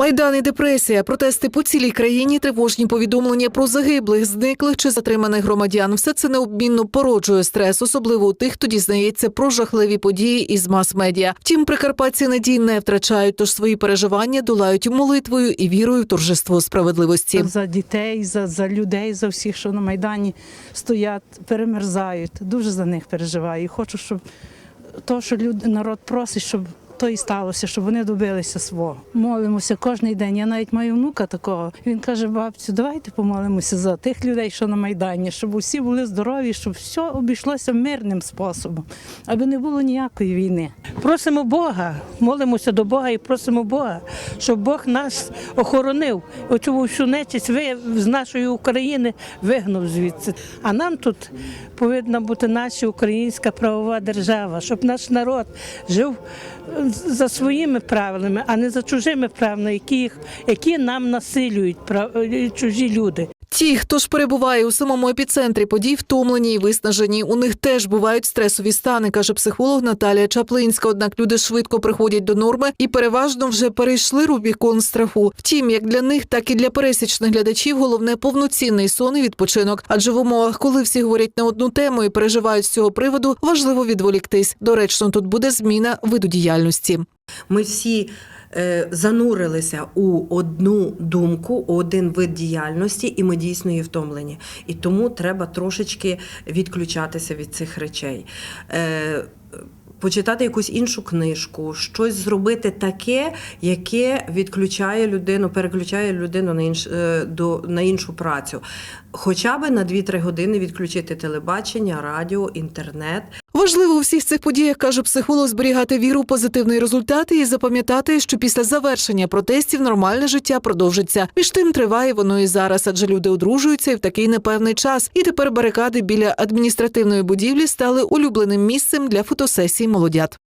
Майдан і депресія, протести по цілій країні, тривожні повідомлення про загиблих, зниклих чи затриманих громадян. Все це необмінно породжує стрес, особливо у тих, хто дізнається про жахливі події із мас-медіа. Втім, прикарпатці надій не втрачають, тож свої переживання долають молитвою і вірою в торжество справедливості. За дітей, за, за людей, за всіх, що на Майдані стоять, перемерзають. Дуже за них переживаю. І хочу, щоб то, що люд, народ просить, щоб то і сталося, щоб вони добилися свого. Молимося кожен день. Я навіть маю внука такого. Він каже: бабцю, давайте помолимося за тих людей, що на Майдані, щоб усі були здорові, щоб все обійшлося мирним способом, аби не було ніякої війни. Просимо Бога, молимося до Бога і просимо Бога, щоб Бог нас охоронив, оцю всю нечисть ви з нашої України вигнав звідси. А нам тут повинна бути наша українська правова держава, щоб наш народ жив е, за своїми правилами, а не за чужими правилами, які, їх- які нам насилюють е, чужі люди. Ті, хто ж перебуває у самому епіцентрі подій, втомлені і виснажені. У них теж бувають стресові стани, каже психолог Наталія Чаплинська. Однак люди швидко приходять до норми і переважно вже перейшли рубікон страху. Втім, як для них, так і для пересічних глядачів головне повноцінний сон і відпочинок. Адже в умовах, коли всі говорять на одну тему і переживають з цього приводу, важливо відволіктись. Доречно, тут буде зміна виду діяльності. Ми всі занурилися у одну думку, у один вид діяльності, і ми дійсно є втомлені. І тому треба трошечки відключатися від цих речей. Е, Почитати якусь іншу книжку, щось зробити таке, яке відключає людину, переключає людину на інш, е, до, на іншу працю. Хоча б на 2-3 години відключити телебачення, радіо, інтернет, Важливо у всіх цих подіях, каже психолог, зберігати віру в позитивний результат і запам'ятати, що після завершення протестів нормальне життя продовжиться. Між тим триває воно і зараз, адже люди одружуються і в такий непевний час. І тепер барикади біля адміністративної будівлі стали улюбленим місцем для фотосесій молодят.